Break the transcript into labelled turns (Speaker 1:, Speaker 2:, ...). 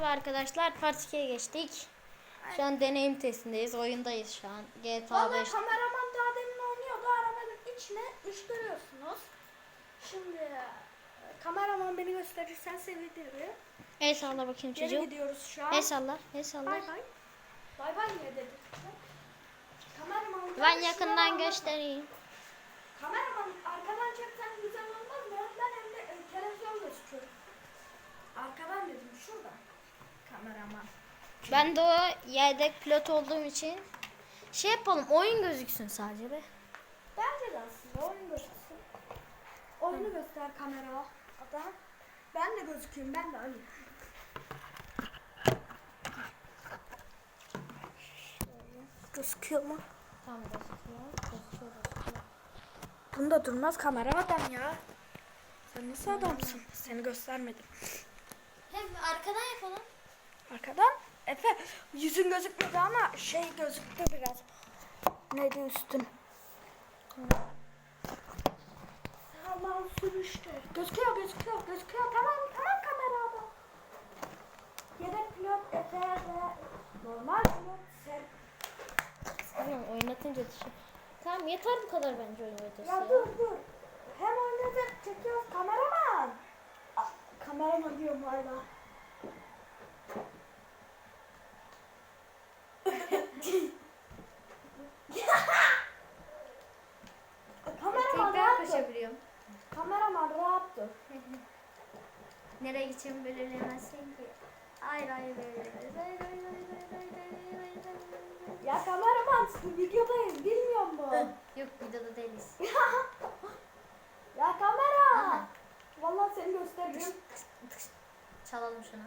Speaker 1: Merhaba arkadaşlar, Part 2'ye geçtik. Şu an deneyim testindeyiz, oyundayız şu an. GTA
Speaker 2: Valla
Speaker 1: 5.
Speaker 2: kameraman daha demin oynuyordu arabanın içine üç görüyorsunuz. Şimdi kameraman beni gösterirsen sevinirim.
Speaker 1: El salla bakayım
Speaker 2: Geri
Speaker 1: çocuğum.
Speaker 2: gidiyoruz şu an.
Speaker 1: El salla, el salla.
Speaker 2: Bay bay. Bay bay niye dedik? Kameraman
Speaker 1: Ben yakından göstereyim.
Speaker 2: Kameraman arkadan çeksen güzel olmaz mı? Önden hem de e, televizyon gözüküyor. Arkadan dedim şurada. Kameraman.
Speaker 1: Ben de o yedek pilot olduğum için şey yapalım, oyun gözüksün sadece be.
Speaker 2: Bence de aslında oyun gözüksün. Oyunu göster kamera adam. Ben de gözüküyorum ben de öyle. Gözüküyor mu?
Speaker 1: Tamam gözüküyor, gözüküyor, gözüküyor.
Speaker 2: Bunda durmaz kamera adam ya. Sen nasıl adamsın? Seni göstermedim.
Speaker 1: Hem arkadan yapalım.
Speaker 2: Arkadan Efe yüzün gözükmedi ama şey gözüktü biraz. Neydi üstün? Tamam sürüştü. Gözüküyor gözüküyor gözüküyor. Tamam tamam kamera adam. Yedek pilot Efe ve normal pilot sen.
Speaker 1: Tamam, oynatınca düşün. Tamam yeter bu kadar bence oyun videosu.
Speaker 2: Ya
Speaker 1: ya.
Speaker 2: dur dur. Hem oynayacak çekiyoruz kameraman. Ah, kameraman diyorum hala. Kameraman
Speaker 1: Tekrar
Speaker 2: rahat dur.
Speaker 1: koşabiliyorum.
Speaker 2: Kameraman rahat dur.
Speaker 1: Nereye gideceğimi belirleyemezsin ki. Hayır hayır hayır hayır hayır hayır hayır hayır hayır hayır hayır hayır.
Speaker 2: Ya kameraman videodayız bilmiyor musun?
Speaker 1: Yok videoda değiliz.
Speaker 2: ya kamera. Vallahi seni göstereceğim.
Speaker 1: Çalalım şunu.